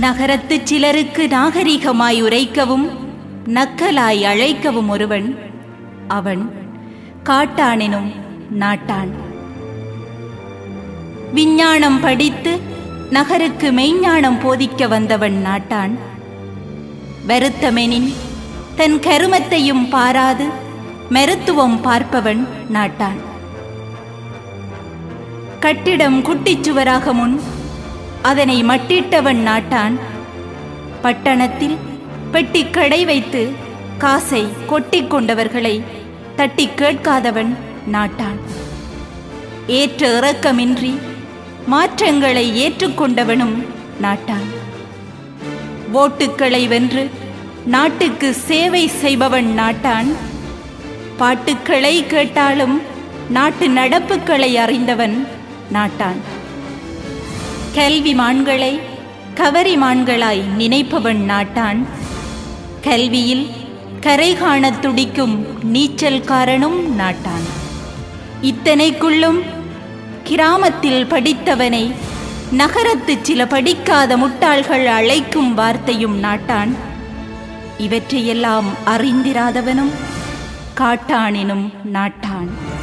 நகரத்துச் சிலருக்கு நாகரிகமாய் உரைக்கவும் நக்கலாய் அழைக்கவும் ஒருவன். அவன் காட்டானெனும் நாட்டான். விஞ்ஞானம் படித்து நகருக்கு மெய்ஞானம் போதிக்க வந்தவன் நாட்டான். வருத்தமெனின் தன் கருமத்தையும் பாராது மருத்துவம் பார்ப்பவன் நாட்டான். கட்டிடம் குட்டிச்சுவராக முன் அதனை மட்டிட்டவன் நாட்டான். பட்டணத்தில் பெட்டி கடை வைத்து காசை கொட்டிக் கொண்டவர்களை தட்டி கேட்காதவன் நாட்டான். ஏற்ற இறக்கமின்றி மாற்றங்களை ஏற்றுக்கொண்டவனும் நாட்டான். ஓட்டுக்களை வென்று நாட்டுக்கு சேவை செய்பவன் நாட்டான். பாட்டுக்களை கேட்டாலும் நாட்டு நடப்புகளை அறிந்தவன் நாட்டான். கல்வி மான்களை கவரி மான்களாய் நினைப்பவன் நாட்டான். கல்வியில் கரை காணத் துடிக்கும் நீச்சல்காரனும் நாட்டான். இத்தனைக்குள்ளும் கிராமத்தில் படித்தவனை நகரத்து சில படிக்காத முட்டாள்கள் அழைக்கும் வார்த்தையும் நாட்டான். இவற்றையெல்லாம் அறிந்திராதவனும் காட்டானினும் நாட்டான்.